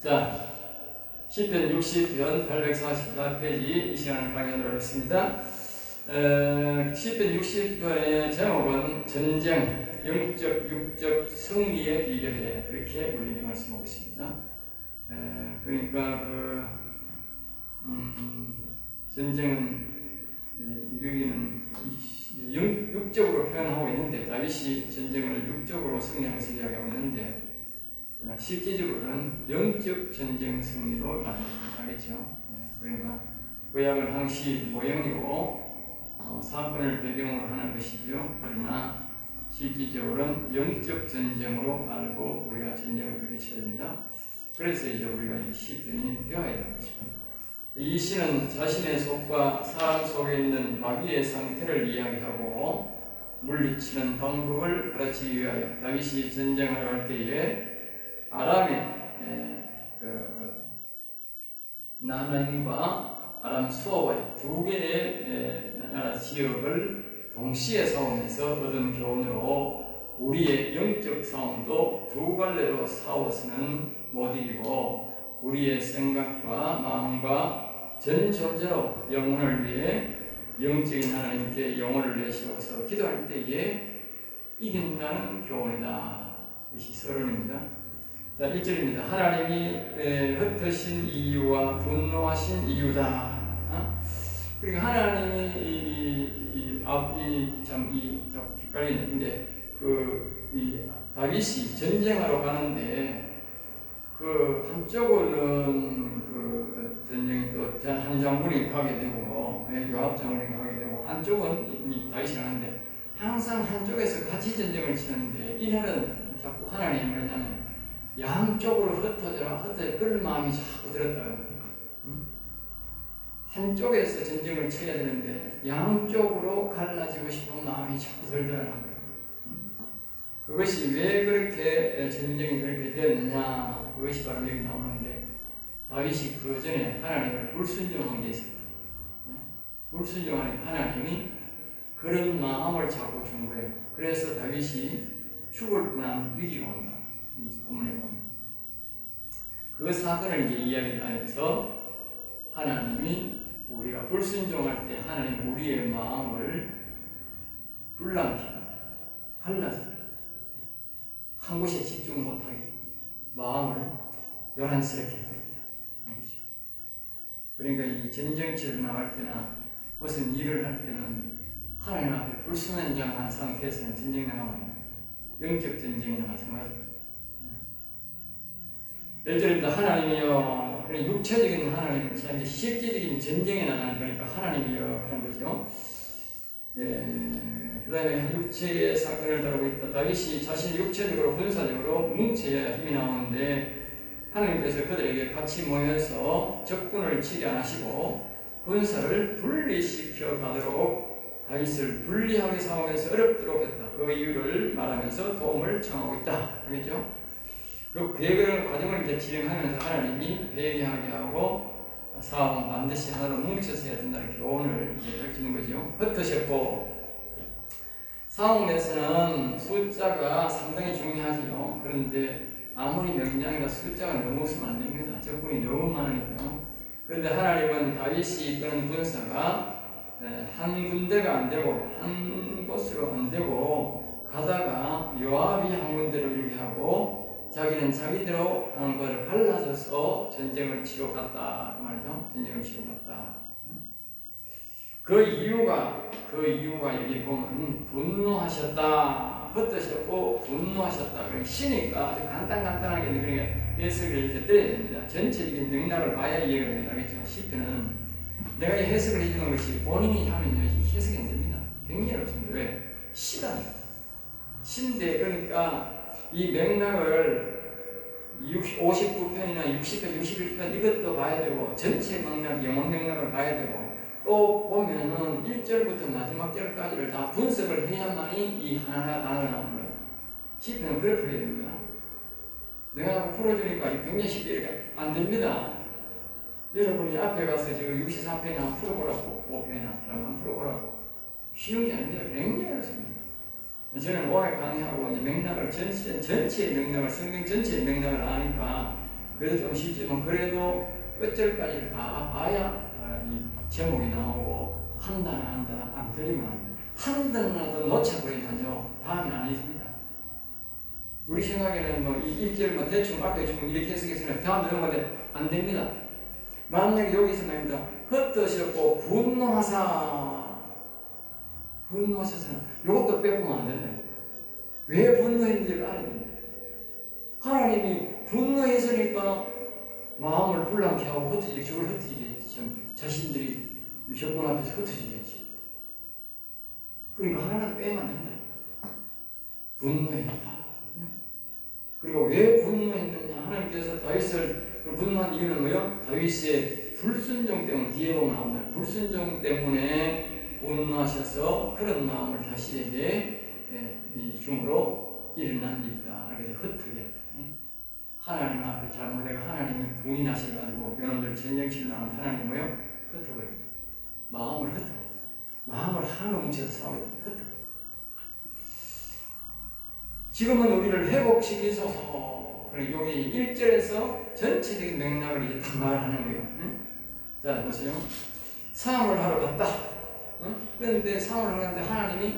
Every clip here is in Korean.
자, 10편 60편 844페이지 이 시간을 강의하도록 하겠습니다. 에, 10편 60편의 제목은 전쟁, 영적, 육적 승리의 비결에 이렇게 우리 말씀 하고 있습니다. 에, 그러니까 그 음, 전쟁은 예, 여기는 영, 육적으로 표현하고 있는데 다윗이 전쟁을 육적으로 승리한 것을 이야기하고 있는데 그러나 실제적으로는 영적 전쟁 승리로 말하겠죠. 예, 그러니까 구약은 항시 모형이고 어, 사건을 배경으로 하는 것이죠. 그러나 실질적으로는 영적 전쟁으로 알고 우리가 전쟁을 그렇게 쳐야 됩니다. 그래서 이제 우리가 이 시편이 배워야 되는 것입니다. 이 시는 자신의 속과 사람 속에 있는 마귀의 상태를 이야기하고 물리치는 방법을 가르치기 위하여 다윗이 전쟁을 할 때에 아람의 에, 그, 나나임과 아람 수어와의 두 개의 에, 나라 지역을 동시에 싸우면서 얻은 교훈으로 우리의 영적 싸움도 두 갈래로 싸워서는 못 이기고 우리의 생각과 마음과 전 존재로 영혼을 위해 영적인 하나님께 영혼을 내세워서 기도할 때에 이긴다는 교훈이다. 이것이 서론입니다. 자, 1절입니다. 하나님이 에, 흩으신 이유와 분노하신 이유다. 어? 그러니까 하나님이 이, 이, 이, 참, 이, 참, 헷갈리는데, 그, 이, 다윗이 전쟁하러 가는데, 그, 한쪽으로는 그, 전쟁이 또, 한 장군이 가게 되고, 예, 요압 장군이 가게 되고, 한쪽은 이, 다윗이 가는데, 항상 한쪽에서 같이 전쟁을 치는데, 이날은 자꾸 하나님이 뭐냐면, 양쪽으로 흩어져라 흩어져 그런 마음이 자꾸 들었다는. 한쪽에서 전쟁을 쳐야 되는데 양쪽으로 갈라지고 싶은 마음이 자꾸 들더라는 거예요. 그것이 왜 그렇게 전쟁이 그렇게 되었느냐 그것이 바로 여기 나오는데 다윗이 그 전에 하나님을 불순종한 게 있습니다. 불순종하니 하나님이 그런 마음을 자꾸 준 거예요. 그래서 다윗이 죽을 뻔한 위기가 온다. 이 본문에 보면 그 사건을 이제 이야기를 하면서 하나님이 우리가 불순종할 때 하나님 우리의 마음을 불랑킵니다. 갈라져요. 한 곳에 집중 못하게 마음을 요란스럽게 합니다. 그러니까 이 전쟁치를 나갈 때나 무슨 일을 할 때는 하나님 앞에 불순종한 상태에서는 전쟁 나가면 영적 전쟁이나 마찬가지입니다. 1절입니다. 하나님이여. 그래 육체적인 하나님, 이제 실제적인 전쟁에 나가는 거니까 하나님이여 하는 거죠. 예, 그 다음에 육체의 사건을 다루고 있다. 다윗이 자신이 육체적으로, 군사적으로 뭉쳐야 힘이 나오는데 하나님께서 그들에게 같이 모여서 적군을 치게 안 하시고 군사를 분리시켜 가도록 다윗을 분리하게 싸우면서 어렵도록 했다. 그 이유를 말하면서 도움을 청하고 있다. 알겠죠? 그 계획을 과정을 이제 진행하면서 하나님이 회개하게 하고 사업은 반드시 하나로 뭉쳐서 해야 된다는 교훈을 이제 가르치는 거죠. 흩으셨고 사업에서는 숫자가 상당히 중요하지요. 그런데 아무리 명량이나 숫자가 너무 없으면 안 됩니다. 적군이 너무 많으니까요. 그런데 하나님은 다윗이 이끄는 군사가 한 군데가 안 되고 한 곳으로 안 되고 가다가 요압이 한 군데로 이렇게 하고 자기는 자기대로 하는 것을 갈라져서 전쟁을 치러 갔다 그 말이죠. 전쟁을 치러 갔다. 그 이유가 그 이유가 여기 보면 분노하셨다, 흩으셨고 분노하셨다. 그러니까 시니까 아주 간단 간단하게 그러니까 해석을 이렇게 드려야 됩니다. 전체적인 맥락을 봐야 이해가 됩니다. 그렇죠? 시편은 내가 이 해석을 해주는 것이 본인이 하면 해석이 안 됩니다. 굉장히 어렵습니다. 왜? 시다니까. 신데 그러니까 이 맥락을 59편이나 60편, 61편 이것도 봐야 되고 전체 맥락, 영혼 맥락을 봐야 되고 또 보면은 1절부터 마지막 절까지를 다 분석을 해야만이 이 단어가 나오는 거예요. 10편은 그렇게 풀어야 됩니다. 내가 풀어주니까 굉장히 쉽게 안 됩니다. 여러분이 앞에 가서 지금 63편이나 한번 풀어보라고, 5편이나 한번 풀어보라고. 쉬운 게 아닙니다. 굉장히 어렵습니다. 저는 오래 강의하고 이제 맥락을 전체 전체의 맥락을 성경 전체의 맥락을 아니까 그래도 좀 쉽지만 그래도 끝절까지 다 봐야 어, 이 제목이 나오고 한다나 한다나 안 들리면 안 돼. 한 단어라도 놓쳐버리면요 다음이 아니십니다. 우리 생각에는 뭐이 일절만 대충 앞에 좀 이렇게 해석했으면 다음 들어가면 안 됩니다. 만약에 여기서 나옵니다. 헛되셨고 분노하사 분노하셔서는 이것도 빼보면 안 된다. 왜 분노했는지를 알아야 된다. 하나님이 분노했으니까 마음을 불안케 하고 흩어지게 저걸 흩어지게 참 자신들이 협권 앞에서 흩어지겠지. 그러니까 하나라도 빼면 안 된다. 분노했다. 그리고 왜 분노했느냐? 하나님께서 다윗을 그 분노한 이유는 뭐요? 다윗의 불순종 때문에 뒤에 보면 나옵니다. 불순종 때문에 분노하셔서 그런 마음을 자신에게 예, 이 중으로 일어난 일이다. 이렇게. 예? 하나님 앞에 잘못해가 하나님이 부인하셔가지고 여러분들 전쟁치를 나온 하나님 뭐요? 흩어버립니다. 마음을 흩어버립니다. 마음을 뭉쳐서 싸우게. 지금은 우리를 회복시키소서. 그리고 여기 1절에서 전체적인 맥락을 이제 다 말하는 거예요. 응? 자, 보세요. 사함을 하러 갔다. 응? 그런데 사함을 하러 갔는데 하나님이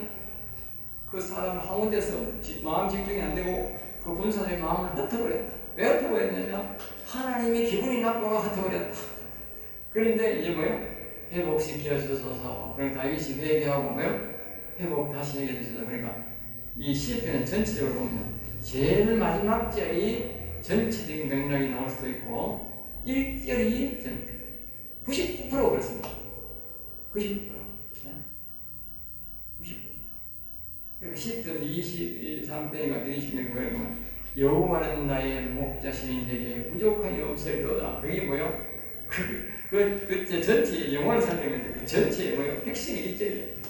그 사람 한군데서 지- 마음 집중이 안 되고 그 군사의 마음을 흩어버렸다. 왜 흩어버렸느냐? 하나님이 기분이 나빠가 흩어버렸다. 그런데 이제 뭐요? 회복시켜 주소서. 그러니까 다윗이 회개하고 뭐요? 회복 다시 해야 주소서. 그러니까 이 시편은 전체적으로 보면 제일 마지막 절이 전체적인 맥락이 나올 수도 있고 1절이 전99% 그렇습니다. 99%. 네? 99. 그러니까 10편 23편인가 20편 그러면 여호와는 나의 목자신이 내게 부족함이 없으리로다. 그게 뭐요? 그, 그, 그, 그 전체 영어를 설명했는데 그 전체의 뭐요? 핵심이 1절이에요.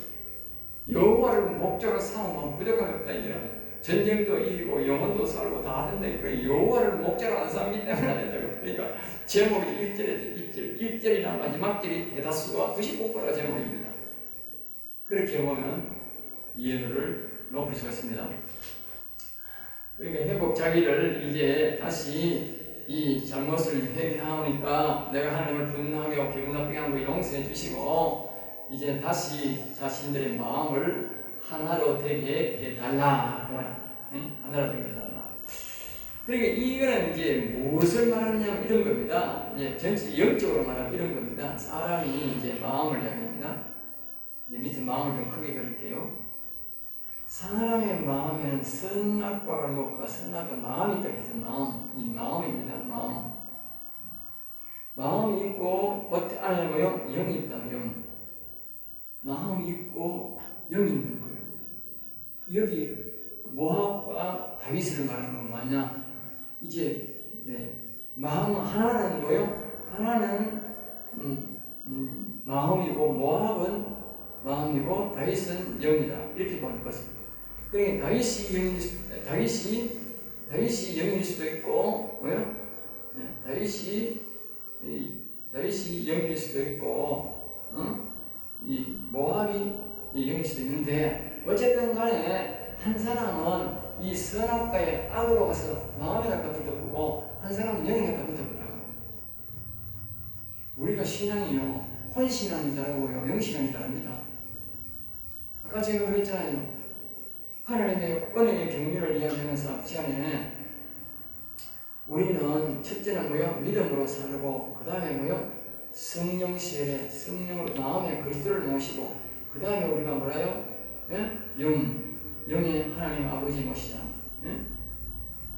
여호와를 목적으로 삼으면 부족함이 없다 이거야. 전쟁도 이기고 영혼도 살고 다 하던데 그 여호와를 목적으로 안 삼기 때문에 안 된다고. 그러니까 제목이 1절에 1절, 1절이나 마지막 절이 대다수가 95%가 제목입니다. 그렇게 보면 이해도를 높일 수가 있습니다. 그러니까 회복 자기를 이제 다시 이 잘못을 회개하니까 내가 하나님을 분노하며 기분 나쁘게 한 거 용서해 주시고 이제 다시 자신들의 마음을 하나로 되게 해달라 그 말이야. 응? 하나로 되게 해달라. 그러니까 이거는 이제 무엇을 말하느냐 이런 겁니다. 이제 전체 영적으로 말하면 이런 겁니다. 사람이 이제 마음을 이야기합니다. 이제 밑에 마음을 좀 크게 그릴게요. 사람의 마음에는 선악과 갈목과 선악과 마음이 있다 그랬죠. 마음, 이 마음입니다. 마음. 마음이 있고 어때 안에 뭐요? 영이 있다. 영. 마음이 있고 영이 있는 거예요. 여기 모압과 다윗을 말하는 건 뭐냐? 이제 예, 마음 하나는 뭐요? 하나는 음, 음, 마음이고 모압은 마음이고 다윗은 영이다. 이렇게 보는 것입니다. 그러니까 다윗이 수, 다윗이 다윗이 영일 수도 있고 뭐요? 네, 다윗이 이, 다윗이 영일 수도 있고, 응? 이 모압이 이 영일 수도 있는데 어쨌든 간에 한 사람은 이 선악과의 악으로 가서 마음에 갖다 붙어보고 한 사람은 영에 갖다 붙어보다고. 우리가 신앙이요 혼신앙이 다르고요 영신앙이 다릅니다. 아까 제가 그랬잖아요. 하나님의 은혜의 경륜을 이야기하면서 앞 시간에 우리는 첫째는 뭐요? 믿음으로 살고 그 다음에 뭐요? 성령 세례, 성령으로 마음에 그리스도를 모시고 그 다음에 우리가 뭐라요? 예? 영, 영의 하나님 아버지 모시자. 예?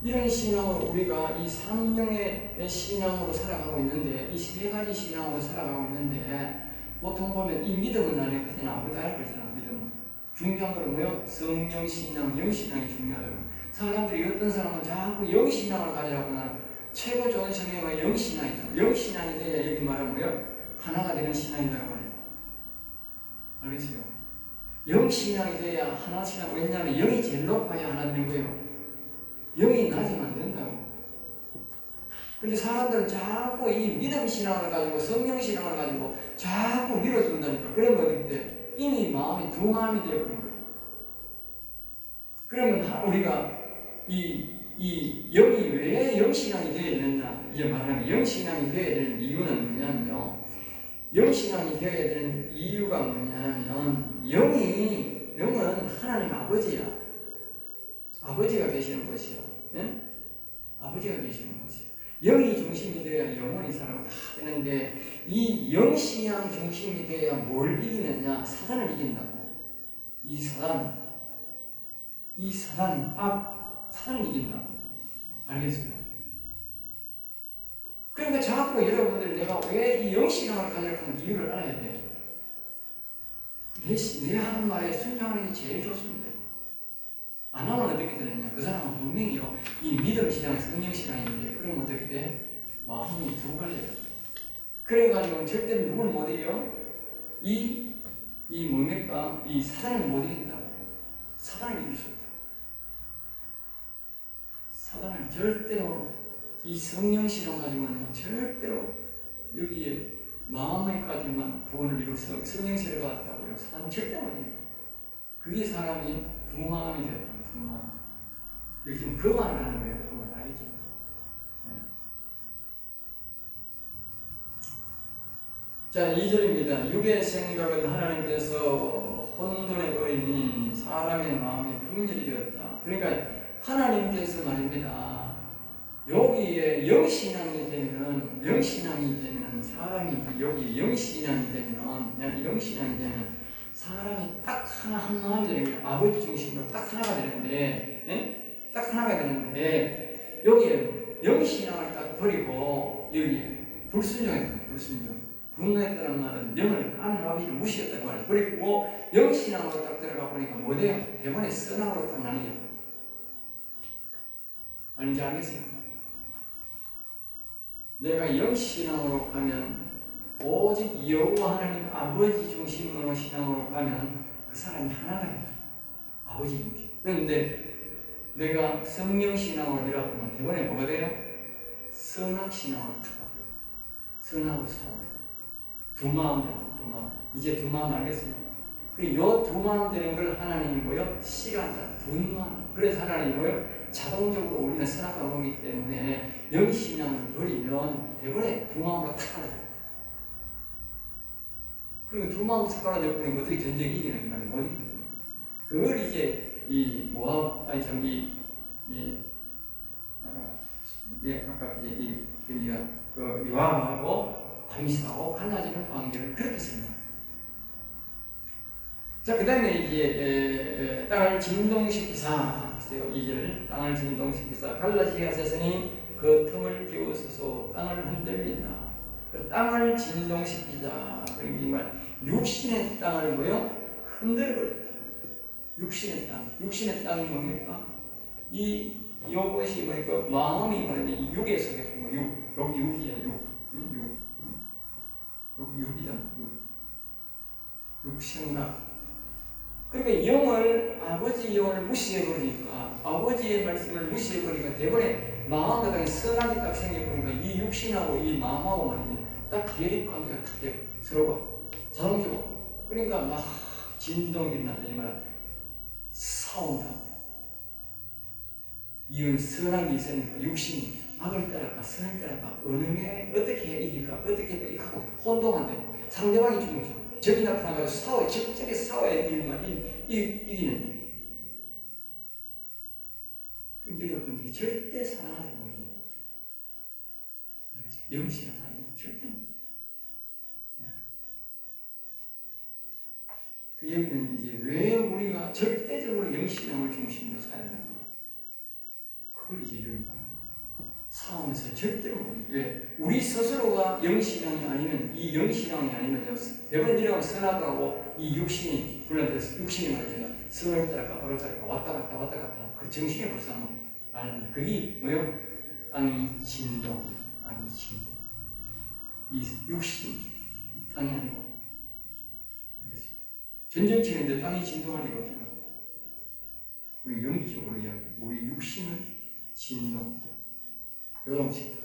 이런 신앙으로 우리가 이 삼령의 신앙으로 살아가고 있는데 이 세 가지 신앙으로 살아가고 있는데 보통 보면 이 믿음은 안에 그냥 아무것도 알 거잖아 믿음은 중요한 건 뭐요? 성령 신앙, 영 신앙이 중요하다고 사람들이 어떤 사람은 자꾸 영 신앙을 가지라고 나는 최고 좋은 성경은 영 신앙이다. 영 신앙이 돼야 여기 말하면 뭐요? 하나가 되는 신앙이라고 말해요. 알겠어요? 영 신앙이 돼야 하나 신앙 왜냐하면 영이 제일 높아야 하나 되는 거예요. 영이 낮으면 안 된다고. 근데 사람들은 자꾸 이 믿음 신앙을 가지고 성령 신앙을 가지고 자꾸 밀어준다니까. 그러면 어떻게 돼? 이미 마음이 두 마음이 되어버린 거예요. 그러면 하- 우리가 이, 이 영이 왜 영신앙이 되어 있느냐? 이제 말하는 영신앙이 되어야 되는 이유는 뭐냐면요. 영신앙이 되어야 되는 이유가 뭐냐면 영이 영은 하나님 아버지야. 아버지가 계시는 것이요. 예? 아버지가 계시는 것이요. 영이 중심이 되어야 영원히 살아고 다 되는데 이 영신앙 중심이 되어야 뭘 이기느냐? 사단을 이긴다고. 이 사단, 이 사단, 악, 사단을 이긴다고. 알겠어요? 그러니까 자꾸 여러분들 내가 왜 이 영신앙을 가져야 하는 이유를 알아야 돼요. 내, 시- 내 하는 말에 순종하는 게 제일 좋습니다. 안 하면 어떻게 되느냐? 그 사람은 분명히요, 이 믿음 신앙, 성령 신앙인데, 그러면 어떻게 돼? 마음이 두 갈래요. 그래가지고 절대 누굴 못 이겨? 이, 이 뭡니까? 이 사단을 못 이긴다고. 사단을 이길 수 없다. 사단을 절대로 이 성령 신앙 가지고는 절대로 여기에 마음에까지만 구원을 이루고 성- 성령 세를 받았다고요. 사단 절대 못 이겨. 그게 사람이 두 마음이 되었다. 근데 지금 그 말을 하는 거예요. 그 말 알겠지? 네. 자, 2절입니다. 육의 생각은 하나님께서 혼돈의 거인이 사람의 마음이 분열이 되었다. 그러니까 하나님께서 말입니다. 여기에 영신앙이 되면, 영신앙이 되면, 사람이 여기 영신앙이 되면, 영신앙이 되면, 사람이 딱 하나 한 마음이 되는 거예요. 아버지 중심으로 딱 하나가 되는데, 예? 딱 하나가 되는데, 여기에 영신앙을 딱 버리고, 여기에 불순종했다, 불순종. 분노했다는 말은 영을 하는 아버지를 무시했다는 말을 버리고, 영신앙으로 딱 들어가 보니까 뭐돼요? 대본에 선악으로 딱 나뉘죠. 아닌지 알겠어요? 내가 영신앙으로 가면 오직 여호와 하나님 아버지 중심으로 신앙으로 가면 그 사람이 하나가 돼요. 아버지 중심. 그런데 내가 성령 신앙으로 들어가면 대번에 뭐가 돼요? 선악 신앙으로 탁 바뀌어요. 선하고 사고. 두 마음 되는 두 마음. 이제 두 마음 알겠어요? 그요두 마음 되는 걸 하나님이 뭐요? 시간다. 분노한다. 그래서 하나님이 뭐요? 자동적으로 우리는 선악과 모기 때문에 영신앙을 버리면 대번에 두 마음으로 돼요. 그리고 두 마음 탁 하나 되면 어떻게 전쟁이 이기는 거는 못 거예요. 그걸 이제 이 모압 아니 참이 이 어, 예, 아까 이제 이 우리가 그 요압하고 다윗하고 갈라지는 관계를 그렇게 설명합니다. 자, 그 다음에 이제 에, 에, 땅을 진동시키사 있어요. 이절 땅을 진동시키사 갈라지게 하셨으니 그 틈을 기울여서 땅을 흔들린다. 그 땅을 진동시키자. 그리고 이말 육신의 땅을 뭐요? 흔들어버렸다. 육신의 땅. 육신의 땅이 뭡니까? 이 요것이 뭐니까 마음이 뭐냐면 이 육에 뭐 육. 여기 육이야 육. 응? 육. 여기 육이잖아 육. 육생각. 그러니까 영을 아버지 영을 무시해버리니까 아버지의 말씀을 무시해버리니까 대번에 마음과 당에 선악이 딱 생겨버리니까 이 육신하고 이 마음하고 말입니다. 딱 대립관계가 딱. 서로가 자동적으로. 그러니까 막 진동이 말은 싸운다. 이은 선악이 있으니까 육신이 악을 따라가 선을 따라가 게 어떻게 이길까 어떻게 이하고 혼동한대. 상대방이 죽는 적이 나타나가지고 싸워요. 적절히 싸워야 이기만 이기는데. 근데 여러분들이 절대 것 같아요. 영신은 아니고 절대 못. 그 여기는 이제 왜 우리가 절대적으로 영신형을 중심으로 살아야 되는가? 그걸 이제 여기 말하는 싸움에서 절대로 못 왜? 우리 스스로가 영신형이 아니면 이 영신형이 아니면요 대부분 이라고 선악하고 이 육신이 불러들어서 육신이 말이잖아 선을 따라가 바를 따라가 왔다 갔다 왔다 갔다 그 정신이 벌써 한번 알는데 그게 뭐요? 땅이 진동 땅이 진동 이 육신 이 땅이 아니고? 전쟁 치는데 땅이 진동할 리가 없잖아 우리 영적으로 이야기 우리 육신은 진동 요동치다.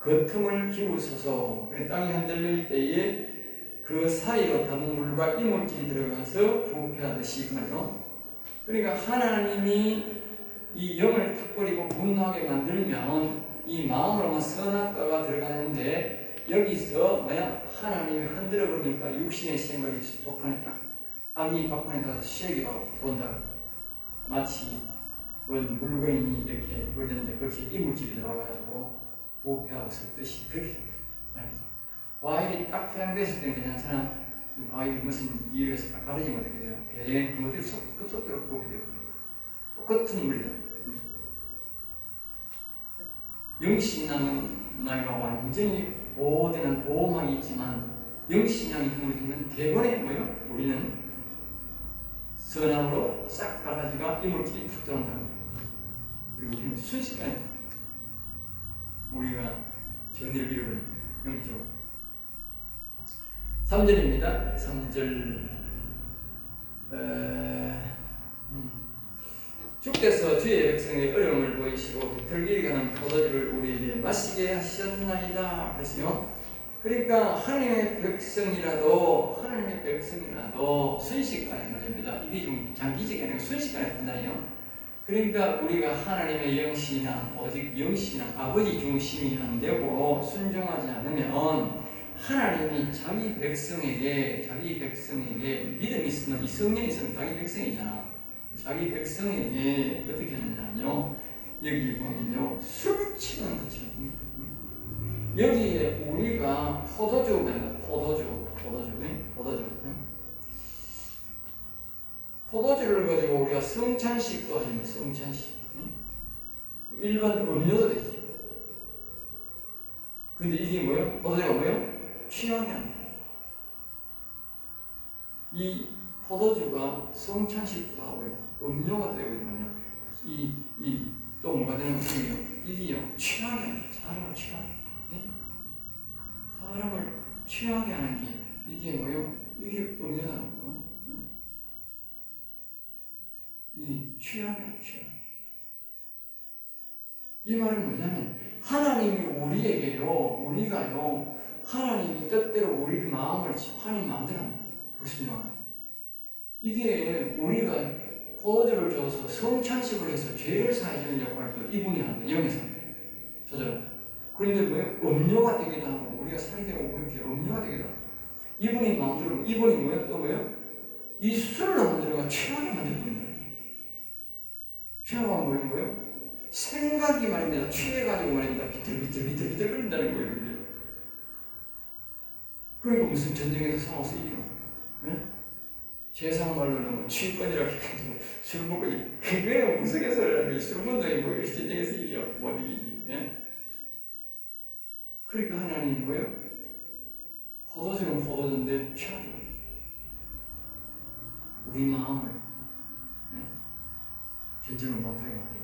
그 틈을 기울서서 땅이 흔들릴 때에 그 사이로 단물과 이물질이 들어가서 부패하듯이 그 말이요. 그러니까 하나님이 이 영을 탁 버리고 분노하게 만들면 이 마음으로만 선악과가 들어가는데 여기서 뭐야 하나님이 흔들어 버리니까 육신의 생각이 독판에 딱 악이 박판에 닿아서 시액이 바로 들어온다. 마치 원 물건이 이렇게 버렸는데 그렇게 이물질이 들어와가지고 부패하고 섞듯이 그렇게. 말이죠. 과일이 딱 포장됐을 때는 그냥 사람 이 과일이 무슨 이유로 해서 딱 가르지면 어떻게 돼요? 배 그것들이 속- 급속도로 보게 되고 똑같은 물이다. 영신앙은 나이가 완전히 보호되는 보호막이 있지만 영신앙이 힘을 있는 대번에 뭐요? 우리는 선악으로 싹 갈라지가 이물질이 탁 들어온다는 거예요. 그리고 우리는 순식간에 우리가 전의를 잃어버린 영적으로 3절입니다. 3절 음. 주께서 주의 백성의 어려움을 보이시고 비틀기 가는 포도주를 우리에게 마시게 하셨나이다. 그랬어요. 그러니까 하나님의 백성이라도 하나님의 백성이라도 순식간에 말입니다. 이게 좀 장기적이 아니라 순식간에 판단이에요. 그러니까 우리가 하나님의 영신이나 오직 영신이나 아버지 중심이 안 되고 순종하지 않으면 하나님이 자기 백성에게 자기 백성에게 믿음이 있으면 이 성령이 있으면 자기 백성이잖아. 자기 백성에게 어떻게 하느냐요? 여기 보면요 술 취하는 것처럼 음. 여기에 우리가. 포도주, 포도주, 응? 포도주. 응? 포도주를 가지고 우리가 성찬식도 하면 성찬식. 응? 일반 음료도 되지. 근데 이게 뭐예요? 포도주가 뭐예요? 취하게 한다. 이 포도주가 성찬식도 하고요. 음료가 되고 있거든요. 이, 이, 또 뭐가 되는 것이요 이게요, 취하게 합니다. 사람을 취하게. 예? 사람을 취하게 하는 게, 이게 뭐요? 이게 음료다. 어? 응? 이 취하게 하는 취하게. 이 말은 뭐냐면, 하나님이 우리에게요, 우리가요, 하나님이 뜻대로 우리 마음을 하나님 마음대로 그렇습니다. 이게 우리가 포도주를 줘서 성찬식을 해서 죄를 사해주는 역할을 이분이 한다. 영에서. 저절로. 그런데 뭐예요? 음료가 되기도 하고 우리가 살되고 그렇게 음료가 되기도 하고 이분이 마음대로 이분이 뭐예요? 또 뭐예요? 이 술을 만들어가 취하게 만들어버린 거예요. 취하게 만들어버린 거예요? 생각이 말입니다. 취해가지고 말입니다. 비틀비틀 비틀비틀 거린다는 거예요. 그러니까 무슨 전쟁에서 싸워서 이기고 네? 세상 말로는 뭐 취권이라고 해가지고 술 먹고 이- 그게 해설이라는 술뭐 이렇게 전쟁에서 이겨 못 이기지 예? 그러니까 하나님이 뭐예요? 포도주는 포도주인데 취하게 우리 마음을 예? 전쟁을 못하게 만들어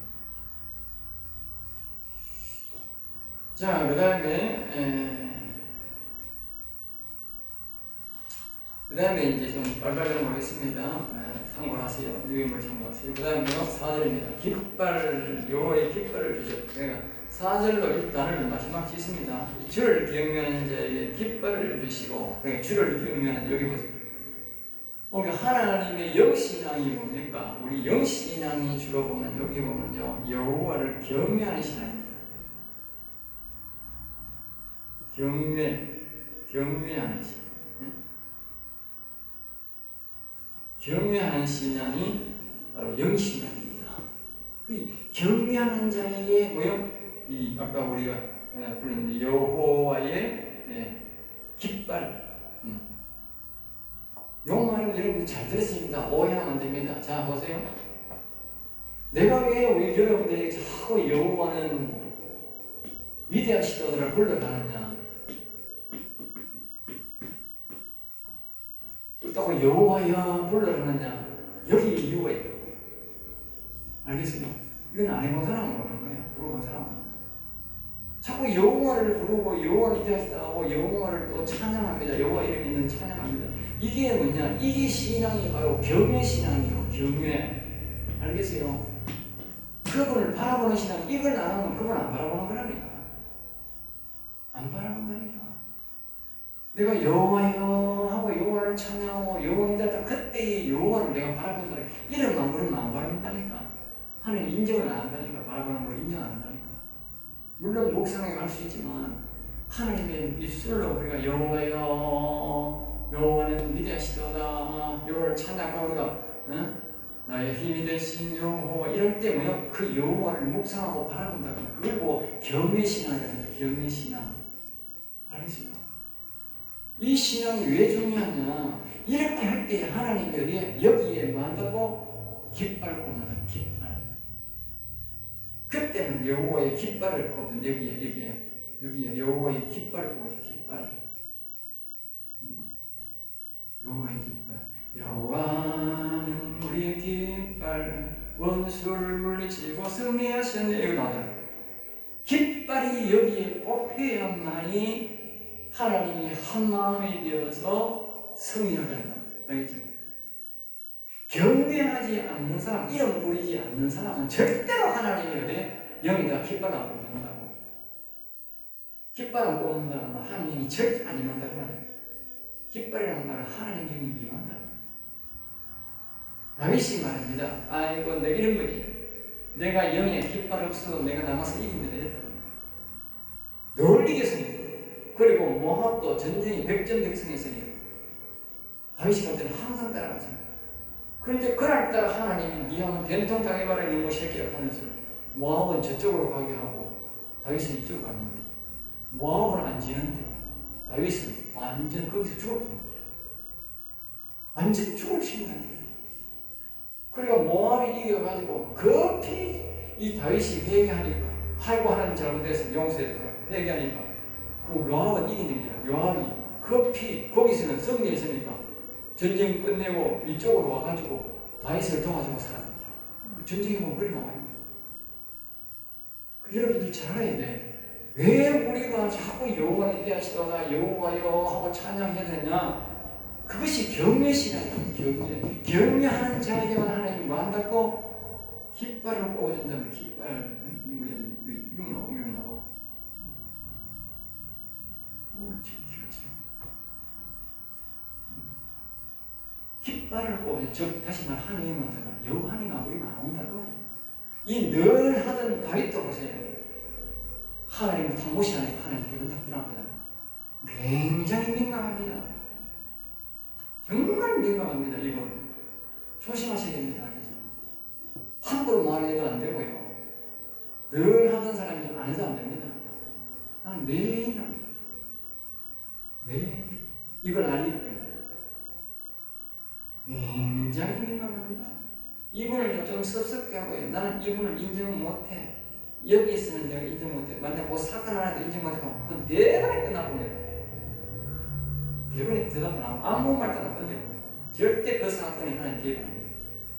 자, 그 다음에 그 다음에 이제 좀 빨리빨리 넘어가겠습니다. 에, 참고를 하세요. 유임을 참고하세요. 그 다음에요, 4절입니다. 깃발, 요의 깃발을 주셨 내가 4절로 일단을 마지막 짓습니다. 주를 경외하는 자에게 깃발을 주시고, 그러니까 주를 경외하는, 여기 보세요. 우리 하나님의 영신앙이 뭡니까? 우리 영신앙이 주로 보면, 여기 보면요, 여호와를 경외하는 신앙입니다. 경외, 경외하는 신앙. 경외하는 신앙이 바로 영신앙입니다. 그 경외하는 자에게 뭐요? 이 아까 우리가 에, 부르는 여호와의 예, 깃발. 음. 요 말은 여러분 잘 들었습니다. 오해하면 안 됩니다. 자 보세요. 내가 왜 우리 여러분들에게 자꾸 여호와는 위대하시다를 불러가느냐? 그렇다고 여호와야 불러라느냐? 여기 이유가 있다. 알겠어요? 이건 안 해본 사람은 모르는 거야 물어본 사람은 자꾸 여호와를 부르고 여호와 위대하시다고 여호와를 또 찬양합니다. 여호와 이름 있는 찬양합니다. 이게 뭐냐? 이게 신앙이 바로 경외 신앙이요. 경외. 알겠어요? 그분을 바라보는 신앙 이걸 안 하면 그분 안 바라보는 거라니까 안 바라본다니까. 내가 여호와여 여호와를 찬양하고 여호와이다. 그때의 여호와를 내가 바라본다 이름만 부르면 안 바라본다니까. 하나님 인정을 안 한다니까. 바라보는 걸 인정 안 한다니까. 물론 목상에 갈 수 있지만 하나님의 입술로 우리가 여호와여 여호와는 위대하시도다. 여호와를 찬양하고 우리가 응? 나의 힘이 되신 여호와. 이럴 때 뭐요? 그 여호와를 묵상하고 바라본다 그걸 보고 경외 신앙이랍니다 경외 신앙 알겠어요? 이 신앙이 왜 중요하냐? 이렇게 할 때 하나님이 어디에 여기에 뭐 한다고? 깃발 꼽는다. 깃발. 그때는 여호와의 깃발을 꼽는 여기에 여기에. 여기에 여호와의 깃발을 꼽는 깃발. 음. 여호와의 깃발. 여호와는 우리의 깃발. 원수를 물리치고 승리하셨네 이거 나다. 깃발이 여기에 꼽혀야만이 하나님이 한 마음이 되어서 승리하게 한다 알겠죠? 경외하지 않는 사람, 이름 부리지 않는 사람은 절대로 하나님이 어디 영이다 깃발 안 뽑는다고. 깃발 안 뽑는다는 말 하나님이 절대 안 임한다고 말이야. 깃발이라는 말은 하나님 영이 임한다. 다윗이 말입니다. 아이고 내 이런 거지. 내가 영에 깃발 없어도 내가 남아서 이긴다 이랬다고. 널 이겼으니. 그리고 모압도 전쟁이 백전백승했으니 다윗이 갈 때는 항상 따라갔습니다. 그런데 그날 따라 하나님이 네 하면 된통 당해봐라 이놈의 새끼라 하면서 모압은 저쪽으로 가게 하고 다윗은 이쪽으로 갔는데 모압은 안 지는데 다윗은 완전 거기서 죽을 뻔했죠. 완전 죽을 신나요. 그리고 모압이 이겨가지고 급히 이 다윗이 회개하니까 하고 하나님 잘못해서 용서해서 회개하니까 그 요압은 이기는 게야. 요압이 급히 거기서는 승리했으니까 전쟁 끝내고 이쪽으로 와가지고 다윗을 도와주고 살았다. 그 전쟁이 뭐 그리 나와요. 그 여러분들 잘 알아야 돼. 왜 우리가 자꾸 여호와에 대하시다가 여호와여 하고 찬양해야 되냐? 그것이 경외시라는 경외. 경외하는 자에게만 하나님이 뭐 한다고? 깃발을 꽂아준다면 깃발, 뭐, 이런 거, 이런 거. 오, 기가 참. 깃발을 꼽는 즉 다시 말 하나님 한다면 여호 하나님 아무리 나온다고 이늘 하던 다윗도 보세요 하나님 탐못이 아니고 하나님 기분 나쁘다. 굉장히 민감합니다. 정말 민감합니다 이건 조심하셔야 됩니다 알겠죠? 함부로 말해도 안 되고요. 늘 하던 사람이 안 해도 안 됩니다. 나는 매일 매일 이걸 알기 때문에 굉장히 민감합니다. 이분을 좀 섭섭게 하고요. 나는 이분을 인정 못해. 여기 있으면 내가 인정 못해. 만약 뭐 사건 하나도 인정 못해. 그건 대단히 끝나버려요. 대부분의 대답은 아무, 말도 안 끝내고. 절대 그 사건이 하나님 기회가 안 돼요.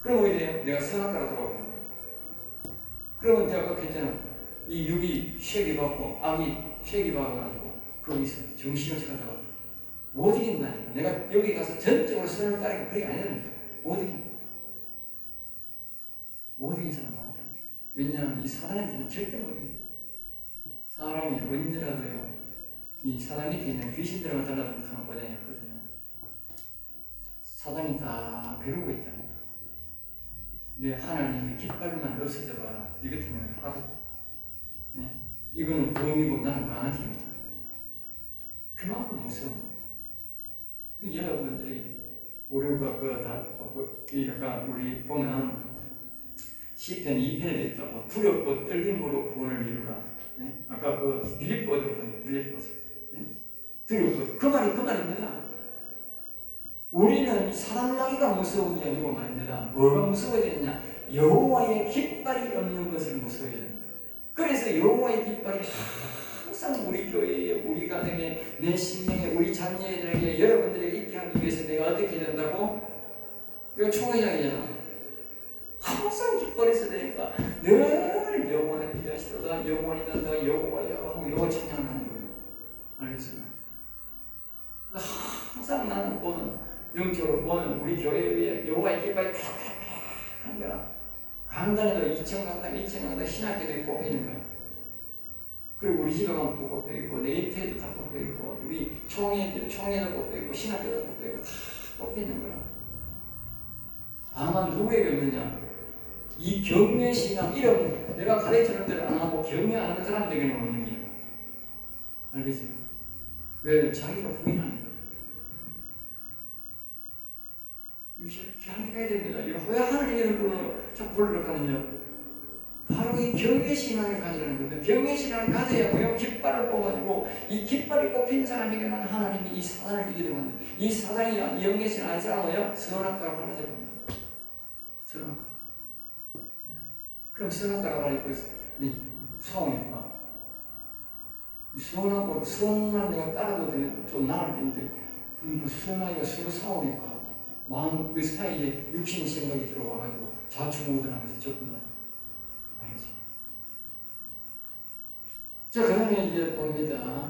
그럼 돼요? 내가 선악과로 돌아오는 거예요. 그러면 내가 아까 했잖아. 이 육이 쉐기 받고, 악이 쉐기 받아가지고, 거기서 정신을 차다가 못 이긴다니까. 내가 여기 가서 전적으로 선을 따르니까 그게 아니라니까. 못 이긴다. 못 이긴 사람 많다니까. 왜냐하면 이 사단한테는 절대 못 이긴다. 사람이 언제라도요, 이 사단 밑에 있는 귀신들을 달라붙는 강권에 있거든요. 사단이 다 배우고 있다니까. 내 하나님의 깃발만 없어져 봐라. 이 같으면 하루. 네? 이거는 범이고 나는 강아지입니다. 그만큼 무서운 거예요. 그 여러분들이 우리가 그다 그 약간 우리 보면 시편 2편에 있다고 두렵고 떨림으로 구원을 이루라. 네? 아까 그 빌립보도 그런데 빌립보서 네? 두렵고 그 말이 그 말입니다. 우리는 사단마귀가 무서운 게 아니고 말입니다. 뭐가 무서워야 되느냐? 여호와의 깃발이 없는 것을 무서워야 됩니다. 그래서 여호와의 깃발이 항상 우리 교회에, 우리 가정에, 내 신명에, 우리 자녀들에게, 여러분들에게 있게 하기 위해서 내가 어떻게 해야 된다고? 이거 총회장이잖아. 항상 있어야 되니까 늘 영원에 필요하시다 영원이다 더 여호와여 하고 여호 찬양하는 거예요. 알겠어요? 항상 나는 보는 영적으로 보는 우리 교회에 여호와의 깃발이 팍팍팍 하는 거야. 강단에도 2천 강단, 2천 강단 신학교도 꼽혀 있는 거야. 그리고 우리 집에 가면 또 꼽혀 있고 네이트에도 다 꼽혀 있고 우리 총회도 총회도 꼽혀 있고 신학교도 꼽혀 있고 다 꼽혀 있는 거야. 다만 누구에게 없느냐? 이 경외 신앙 이런 내가 가르치는 대로 안 하고 경외 안 하는 사람들에게는 없는 거야. 알겠죠? 왜 자기가 부인하니까. 이게 향기가 됩니다. 이거 왜 하나님의 이름으로 자꾸 부르러 가느냐? 바로 이 경외 신앙을 가지라는 겁니다. 경외 신앙을 가져야 뭐요? 깃발을 뽑아주고 이 깃발이 뽑힌 사람에게는 하나님이 이 사단을 이기게 됩니다. 이 사단이 영계 신앙 안 사람은요 선악과라고 하나 됩니다. 선악과. 그럼 선악과라고 하니까 이 수학이니까 이 수원하고 수원만 내가 되면 좀 나을 텐데 그 수원아이가 서로 싸우니까 마음 그 사이에 육신의 생각이 들어와가지고 좌충우돌하는 것이 조금만 알겠지? 자 그다음에 이제 봅니다.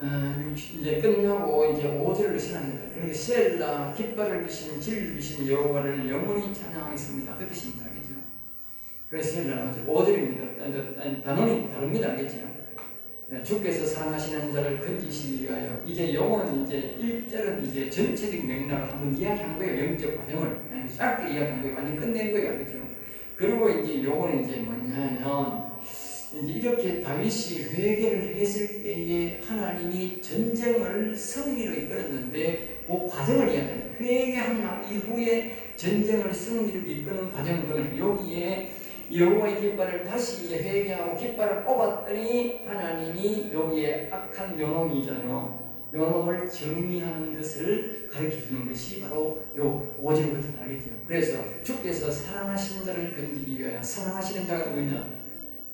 어, 육- 이제 끝나고 이제 오절을 신합니다. 그러니까 셀라 깃발을 드신 진리를 드신 여호와를 영원히 찬양하겠습니다. 그 뜻입니다. 알겠죠? 그래서. 아니, 아니, 단원이 다릅니다. 알겠죠? 네, 주께서 사랑하시는 자를 건지시기 위하여 이제 요거는 이제 1절은 이제 전체적인 맥락을 한번 이야기한 거예요 영적 과정을 네, 짧게 이야기한 거예요 완전 끝낸 거예요 알겠죠 그리고 이제 요거는 이제 뭐냐면 이렇게 다윗이 회개를 했을 때에 하나님이 전쟁을 승리로 이끌었는데 그 과정을 이야기해요 회개한 날 이후에 전쟁을 승리로 이끄는 과정을 여기에 여호와의 깃발을 다시 회개하고 깃발을 뽑았더니 하나님이 여기에 악한 요놈이잖아요. 요놈을 정리하는 것을 가르쳐 주는 것이 바로 요 오절부터 알겠죠. 그래서 주께서 사랑하시는 자를 건지기 위하여 사랑하시는 자가 누구냐?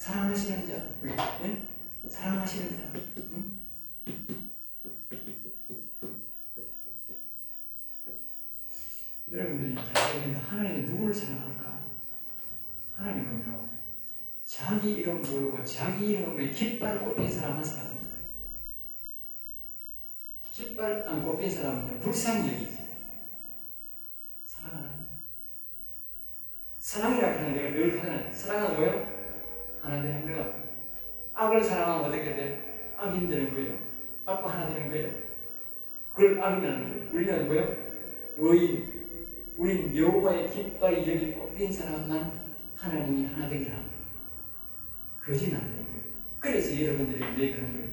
사랑하시는 자, 예? 사랑하시는 자. 응? 여러분들이 잘 알겠는데 하나님이 누구를 사랑할까? 하나님은요 자기 이름 모르고 자기 이름에 깃발 꽂힌 사람 한 사람입니다. 깃발 안 꽂힌 사람은요 불쌍히 여기지. 사랑하는 사랑이라 하는 내가 늘 하는 사랑은 뭐예요? 하나 되는 거야. 악을 사랑하면 어떻게 돼? 악인 되는 거예요. 악과 하나 되는 거예요. 그걸 악이라는 거예요. 우리는 뭐예요? 의인. 우린 여호와의 깃발이 여기 꼽힌 사람만 하나님이 하나 되기를 합니다. 거짓 안 되는 거예요. 그래서 여러분들이 왜 그런 거예요?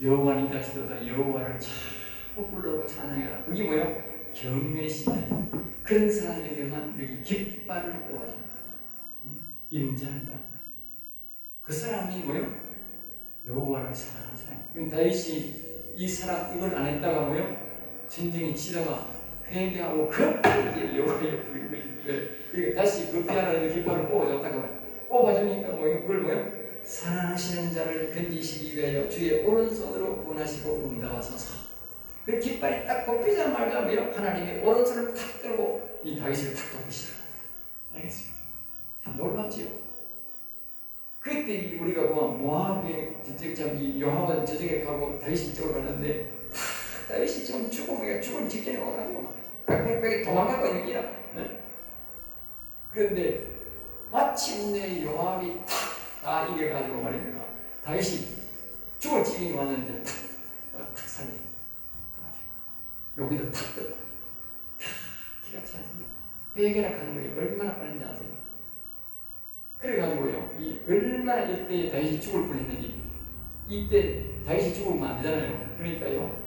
여호와는 이다시도다 여호와를 자꾸 불러고 찬양해라. 그게 뭐예요? 경외시다. 그런 사람에게만 여기 깃발을. 응? 임자한다. 그 사람이 뭐예요? 여호와를 사랑하는 사람. 그럼 다윗이 이 사람 이걸 안 했다가 뭐예요? 전쟁이 치다가 회개하고 이제 여호와의 불을 그 다시 급히 하나님의 깃발을 뽑아줬다가 뽑아주니까 뭐예요? 그걸 뭐예요? 사랑하시는 자를 건지시기 위하여 주의 오른손으로 구원하시고 응답하소서. 그 깃발이 딱 뽑히자마자 뭐예요? 하나님이 오른손을 탁 들고 이 다윗을 탁 돕으시라. 알겠어요? 놀랍지요? 그때 이 우리가 뭐 저쪽 저기 요압은 저쪽에 가고 다윗이 이쪽으로 가는데 다 다윗이 지금 죽음에 죽을 직전에 와가지고 막 빽빽빽 도망가고 있는 기라. 네? 그런데 마침내 요압이 탁다 이겨가지고 말입니다. 다윗이 죽을 지경이 왔는데 탁, 탁 살려. 여기도 탁 뜨고. 기가 차지. 회개라 하는 거예요. 얼마나 빠른지 아세요? 그래가지고요, 이 얼마나 이때 다윗이 죽을 뻔했는지 이때 다윗이 죽으면 안 되잖아요. 그러니까요,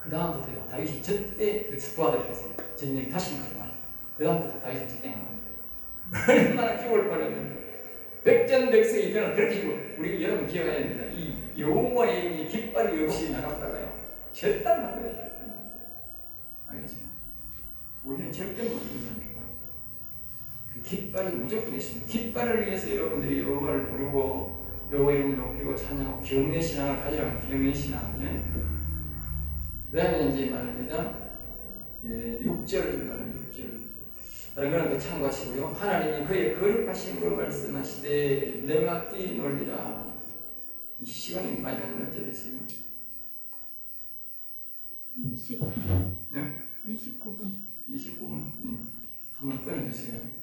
그 다음부터요, 다윗이 그 도와드렸어요. 전쟁 다시 가지 마. 그 다음부터 다윗이 전쟁한 겁니다. 얼마나 죽을 뻔했는데 백전백승이 저는 그렇게. 우리 여러분 기억해야 됩니다. 이 여호와의 이 깃발이 없이 나갔다가요, 절단. 절단. 알겠죠? 우리는 절대 못. 그 깃발이 무조건 있습니다. 깃발을 위해서 여러분들이 여호와를 부르고 여호와 이름을 높이고 찬양하고 경외 신앙을 가지라고 경외 신앙은 그다음에 이제 말합니다. 예, 6절 말은 6절. 다른 거는 그 참고하시고요. 하나님이 그의 거룩하심으로 말씀하시되 내가 뛰놀리라. 이 시간이 많이 언제 됐어요? 20, 네? 29분. 29분 음, 한번 꺼내주세요.